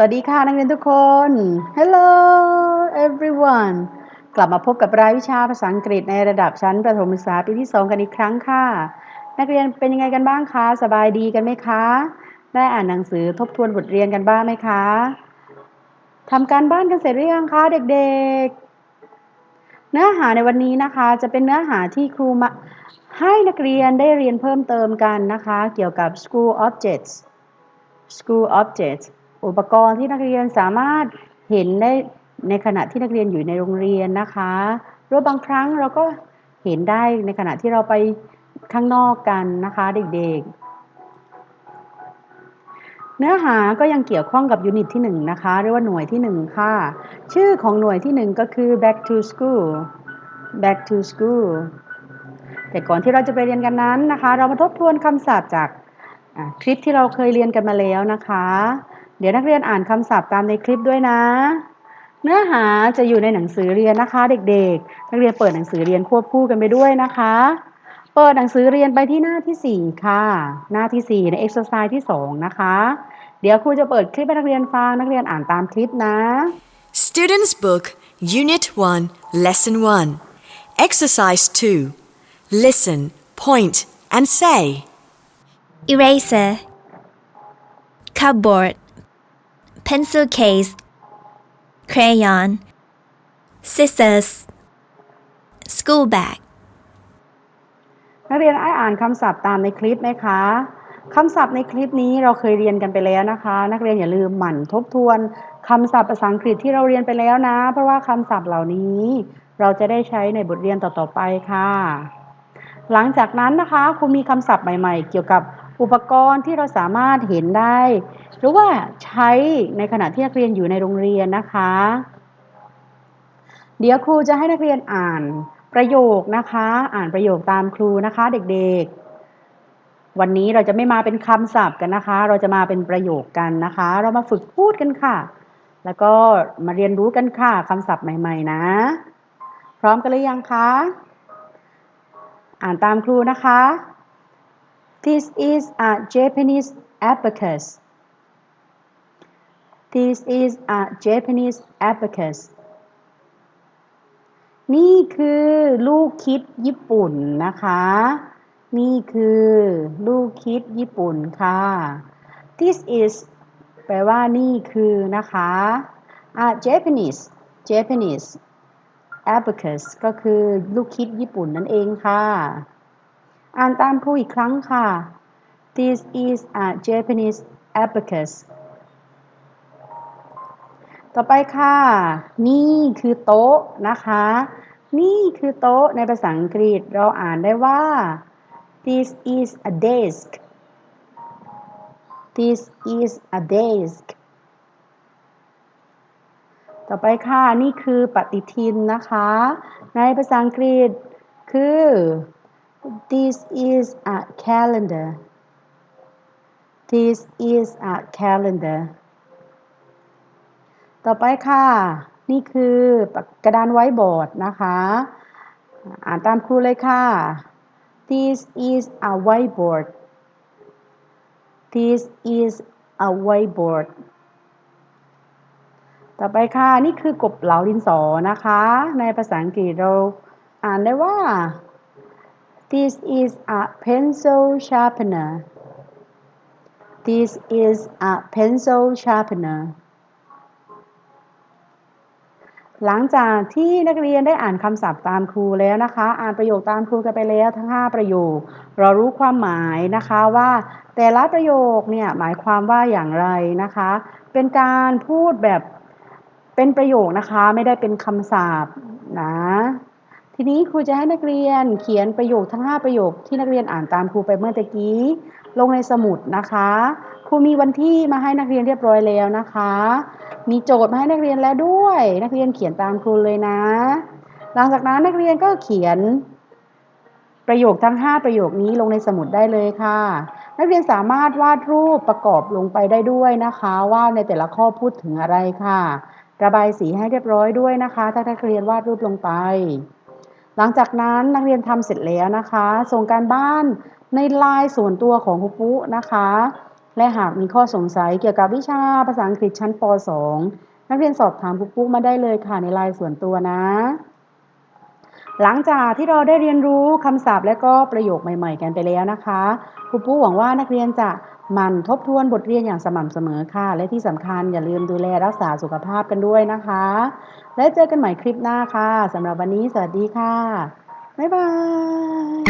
สวัสดีค่ะนักเรียนทุกคน Hello everyone กลับมาพบกับรายวิชาภาษาอังกฤษในระดับชั้นประถมศึกษาปีที่ 2 กันอีกครั้งค่ะ นักเรียนเป็นยังไงกันบ้างคะ สบายดีกันไหมคะ ได้อ่านหนังสือทบทวนบทเรียนกันบ้างไหมคะทำการบ้านกันเสร็จหรือยังคะเด็กๆ เนื้อหาในวันนี้นะคะ จะเป็นเนื้อหาที่ครูมาให้นักเรียนได้เรียนเพิ่มเติมกันนะคะ เกี่ยวกับ school objects school objects อุปกรณ์ที่นักเรียนสามารถเห็นได้ในขณะที่นักเรียนอยู่ในโรงเรียนนะคะหรือบางครั้งเราก็เห็นได้ในขณะที่เราไปข้างนอกกันนะคะเด็กๆ เนื้อหาก็ยังเกี่ยวข้องกับยูนิตที่1นะคะเรียกว่าหน่วยที่ 1 ค่ะ ชื่อของหน่วยที่ 1 ก็คือ back to school back to school แต่ก่อนที่เราจะไปเรียนกันนั้นนะคะ เรามาทบทวนคำศัพท์จากคลิปที่เราเคยเรียนกันมาแล้วนะคะ เดี๋ยวนักเรียนอ่านคำศัพท์ตามในคลิปด้วยนะ เนื้อหาจะอยู่ในหนังสือเรียนนะคะ เด็กๆ นักเรียนเปิดหนังสือเรียนควบคู่กันไปด้วยนะคะ เปิดหนังสือเรียนไปที่หน้าที่ 4 ค่ะ หน้าที่ 4 ในเอ็กซ์ไซส์ที่ 2 นะคะ เดี๋ยวครูจะเปิดคลิปให้นักเรียนฟังนักเรียนอ่านตามคลิปนะ Students Book, Unit 1, Lesson 1. Exercise 2. Listen, point, and say. eraser, cupboard, pencil case, crayon, scissors, school bag. นักเรียนได้อ่านคำศัพท์ตามในคลิปไหมคะคำศัพท์ในคลิปนี้เราเคยเรียนกันไปแล้วนะคะ นักเรียนอย่าลืมหมั่นทบทวนคำศัพท์ภาษาอังกฤษที่เราเรียนไปแล้วนะ เพราะว่าคำศัพท์เหล่านี้ เราจะได้ใช้ในบทเรียนต่อๆไปค่ะ หลังจากนั้นนะคะครูมีคำศัพท์ใหม่ ๆ เกี่ยวกับ อุปกรณ์ที่เราสามารถเห็นได้ หรือว่าใช้ในขณะที่นักเรียนอยู่ในโรงเรียนนะคะ เดี๋ยวครูจะให้นักเรียนอ่านประโยคนะคะ อ่านประโยคตามครูนะคะเด็กๆ วันนี้เราจะไม่มาเป็นคำศัพท์กันนะคะ เราจะมาเป็นประโยคกันนะคะ เรามาฝึกพูดกันค่ะ แล้วก็มาเรียนรู้กันค่ะคำศัพท์ใหม่ ๆ นะ พร้อมกันหรือยังคะ อ่านตามครูนะคะ This is a Japanese abacus. This is a Japanese abacus. นี่คือลูกคิดญี่ปุ่นนะคะ นี่คือลูกคิดญี่ปุ่นค่ะ This is แปลว่านี่คือนะคะ a Japanese Japanese abacus ก็คือลูกคิดญี่ปุ่นนั่นเองค่ะ อ่านตามครูอีกครั้งค่ะ This is a Japanese abacus ต่อไปค่ะ นี่คือโต๊ะนะคะ นี่คือโต๊ะในภาษาอังกฤษเราอ่านได้ว่า this is a desk this is a desk ต่อไปค่ะ นี่คือปฏิทินนะคะ ในภาษาอังกฤษคือ this is a calendar this is a calendar ต่อไปค่ะ นี่คือกระดานไว้บอร์ดนะคะ อ่านตามครูเลยค่ะ this is a whiteboard this is a whiteboard ต่อไปค่ะ นี่คือกบเหลาดินสอนะคะ ในภาษาอังกฤษเราอ่านได้ว่า this is a pencil sharpener this is a pencil sharpener หลังจากที่นักเรียนได้อ่านคำศัพท์ตามครูแล้วนะคะ อ่านประโยคตามครูกันไปแล้วทั้ง 5 ประโยค เรารู้ความหมายนะคะว่าแต่ละประโยคเนี่ยหมายความว่าอย่างไรนะคะ เป็นการพูดแบบเป็นประโยคนะคะไม่ได้เป็นคำศัพท์นะ ทีนี้ครูจะให้นักเรียนเขียนประโยคทั้ง 5 ประโยคที่นักเรียนอ่านตามครูไปเมื่อตะกี้ ลงในสมุดนะคะ ครูมีวันที่มาให้นักเรียนเรียบร้อยแล้วนะคะ มีโจทย์มาให้นักเรียนแล้วด้วย นักเรียนเขียนตามครูเลยนะ หลังจากนั้นนักเรียนก็เขียนประโยคทั้ง 5 ประโยคนี้ลงในสมุดได้เลยค่ะ นักเรียนสามารถวาดรูปประกอบลงไปได้ด้วยนะคะ ว่าในแต่ละข้อพูดถึงอะไรค่ะ ระบายสีให้เรียบร้อยด้วยนะคะ ถ้านักเรียนวาดรูปลงไป หลังจากนั้นนักเรียนทำเสร็จแล้วนะคะ ส่งการบ้านในไลน์ส่วนตัวของครูปุ๊นะคะ และหากมีข้อสงสัยเกี่ยวกับวิชาภาษาอังกฤษชั้นป .2 นักเรียนสอบถามครูปุ๊มาได้เลยค่ะในไลน์ส่วนตัวนะ หลังจากที่เราได้เรียนรู้คำศัพท์และก็ประโยคใหม่ ๆ กันไปแล้วนะคะครูปุ๊หวังว่านักเรียนจะ มันทบทวนบทเรียนอย่างสม่ำเสมอค่ะ และที่สำคัญอย่าลืมดูแลรักษาสุขภาพกันด้วยนะคะ และเจอกันใหม่คลิปหน้าค่ะสำหรับวันนี้สวัสดีค่ะ บ๊ายบาย